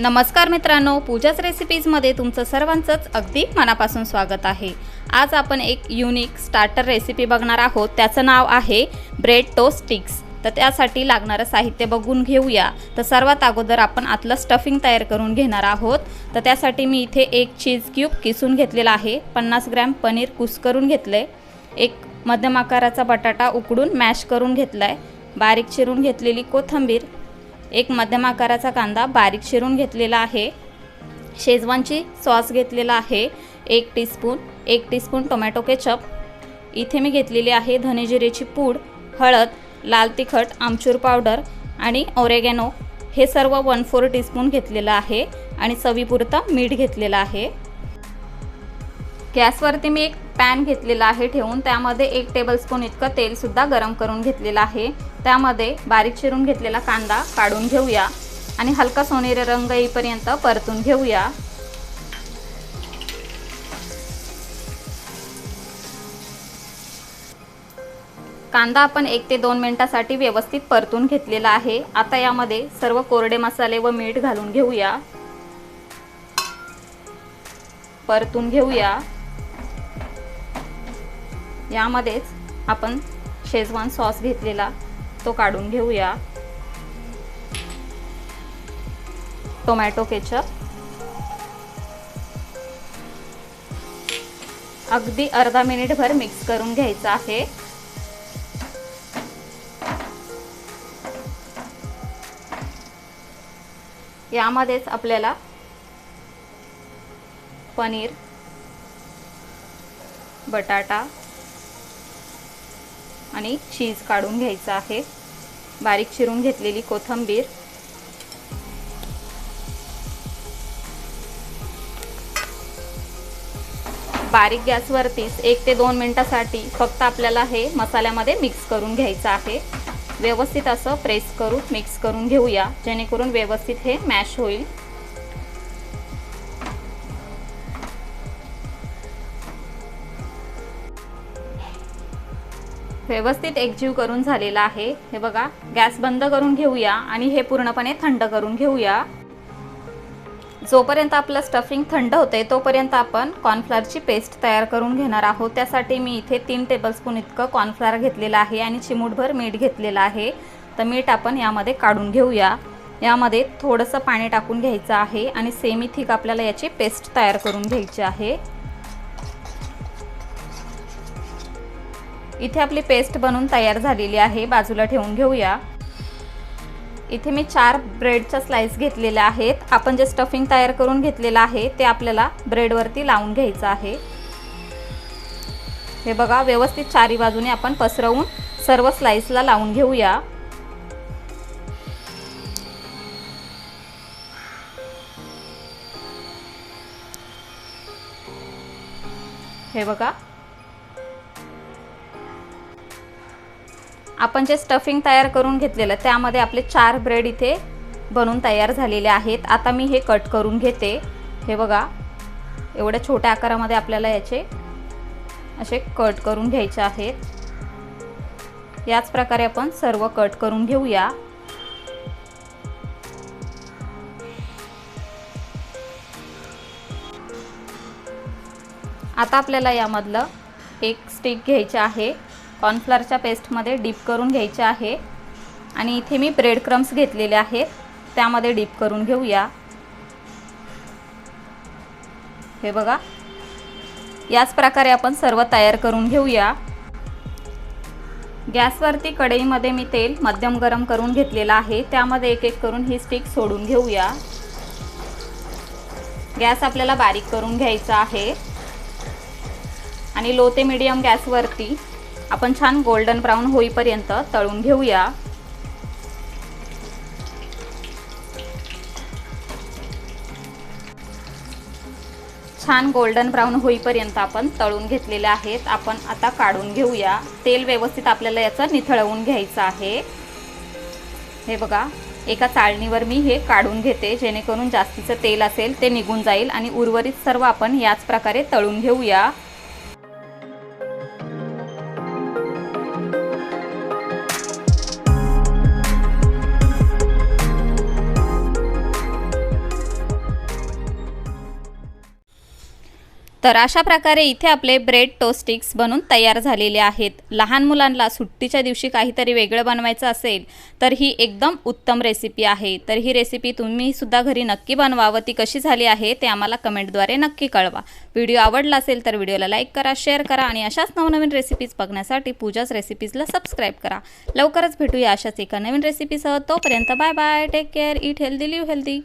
नमस्कार मित्रांनो पूजाच रेसिपीजमध्ये तुमचं सर्वांचंच अगदी मनापासून स्वागत आहे. आज आपण एक युनिक स्टार्टर रेसिपी बघणार आहोत. त्याचं नाव आहे ब्रेड टोस्ट स्टिक्स तर त्यासाठी लागणारं साहित्य बघून घेऊया. तर सर्वात अगोदर आपण आतलं स्टफिंग तयार करून घेणार आहोत. तर त्यासाठी मी इथे एक चीज क्यूब किसून घेतलेला आहे. पन्नास ग्रॅम पनीर कुस करून घेतलं आहे एक मध्यम आकाराचा बटाटा उकडून मॅश करून घेतला आहे बारीक चिरून घेतलेली कोथिंबीर. एक मध्यम आकाराचा कांदा बारीक चिरून घेतलेला आहे. शेजवानची सॉस घेतलेला आहे. एक टीस्पून एक टीस्पून टोमॅटो केचप. इथे मी घेतलेली आहे धनेजिरेची पूड हळद लाल तिखट आमचूर पावडर आणि ओरेगॅनो हे सर्व वन फोर टीस्पून घेतलेलं आहे आणि सवीपुरतं मीठ घेतलेलं आहे. गॅसवरती मी एक पॅन घेतलेला आहे ठेवून. त्यामध्ये एक टेबलस्पून इतकं तेलसुद्धा गरम करून घेतलेलं आहे. त्यामध्ये बारीक चिरून घेतलेला कांदा काढून घेऊया आणि हलका सोनेरी रंग येईपर्यंत परतून घेऊया. कांदा आपण एक ते दोन मिनिटासाठी व्यवस्थित परतून घेतलेला आहे. आता यामध्ये सर्व कोरडे मसाले व मीठ घालून घेऊया. परतून घेऊया. यामध्येच आपण शेजवान सॉस घेतलेला तो काढून घेऊया. Tomato ketchup. अगदी अर्धा मिनिटभर मिक्स करून घ्यायचं आहे. यामध्येच आपल्याला पनीर बटाटा आणि चीज काढून घ्यायचं आहे. बारीक चिरून घेतलेली कोथिंबीर. बारीक गॅसवरतीच एक ते दोन मिनटासाठी फक्त आपल्याला हे मसाल्यामध्ये मिक्स करून घ्यायचं आहे. व्यवस्थित असं प्रेस करून मिक्स करून घेऊया जेणेकरून व्यवस्थित हे मॅश होईल. व्यवस्थित एकजीव करून झालेला आहे. हे बघा गॅस बंद करून घेऊया आणि हे पूर्णपणे थंड करून घेऊया. जोपर्यंत आपलं स्टफिंग थंड होते तोपर्यंत आपण कॉर्नफ्लॉरची पेस्ट तयार करून घेणार आहोत. त्यासाठी मी इथे तीन टेबलस्पून इतकं कॉर्नफ्लॉर घेतलेलं आहे आणि चिमूटभर मीठ घेतलेलं आहे. तर मीठ आपण यामध्ये काढून घेऊया. यामध्ये थोडंसं पाणी टाकून घ्यायचं आहे आणि सेमी थिक आपल्याला याची पेस्ट तयार करून घ्यायची आहे. इथे आपली पेस्ट बनवून तयार झालेली आहे. बाजूला ठेवून घेऊया. इथे मी चार ब्रेडच्या स्लाइस घेतलेल्या आहेत आपण जे स्टफिंग तयार करून घेतलेलं आहे ते आपल्याला ब्रेडवरती लावून घ्यायचं आहे. हे बघा व्यवस्थित चारी बाजूने आपण पसरवून सर्व स्लाइसला लावून घेऊया. हे बघा आपण जे स्टफिंग तयार करून घेतलेलं त्यामध्ये आपले चार ब्रेड इथे बनून तयार झालेले आहेत. आता मी हे कट करून घेते. हे बघा एवढ्या छोट्या आकारामध्ये आपल्याला याचे असे कट करून घ्यायचे आहेत. याच प्रकारे आपण सर्व कट करून घेऊया. आता आपल्याला यामधलं एक स्टिक घ्यायचं आहे. कॉर्नफ्लॉरच्या पेस्टमध्ये डीप करून घ्यायचे आहे. आणि इथे मी ब्रेड क्रम्स घेतलेले आहेत. त्यामध्ये डीप करून घेऊया. हे बघा. याच प्रकारे आपण सर्व तयार करून घेऊया. गॅसवरती कढईमध्ये मी तेल मध्यम गरम करून घेतलेलं आहे. त्यामध्ये एक एक करून ही स्टिक सोडून घेऊया. गॅस आपल्याला बारीक करून घ्यायचा आहे. आणि लो ते मिडियम गॅसवरती आपण छान गोल्डन ब्राऊन होईपर्यंत तळून घेऊया. छान गोल्डन ब्राऊन होईपर्यंत आपण तळून घेतलेले आहेत. आपण आता काढून घेऊया. तेल व्यवस्थित आपल्याला याचं निथळवून घ्यायचं आहे. हे बघा एका चाळणीवर मी हे काढून घेते. जेणेकरून जास्तीचं तेल असेल ते निघून जाईल आणि उर्वरित सर्व आपण याच प्रकारे तळून घेऊया. तर अशा प्रकारे इथे आपले ब्रेड टोस्टिक्स बनून तयार झालेले आहेत. लहान मुलांना सुट्टीच्या दिवशी काहीतरी वेगळं बनवायचं असेल तर ही एकदम उत्तम रेसिपी आहे. तर ही रेसिपी तुम्हीसुद्धा घरी नक्की बनवा व ती कशी झाली आहे ते आम्हाला कमेंटद्वारे नक्की कळवा. व्हिडिओ आवडला असेल तर व्हिडिओला लाईक करा शेअर करा आणि अशाच नवनवीन रेसिपीज बघण्यासाठी पूजाच रेसिपीजला सबस्क्राईब करा. लवकरच भेटूया अशाच एका नवीन रेसिपीसह तोपर्यंत bye bye take care eat healthy live healthy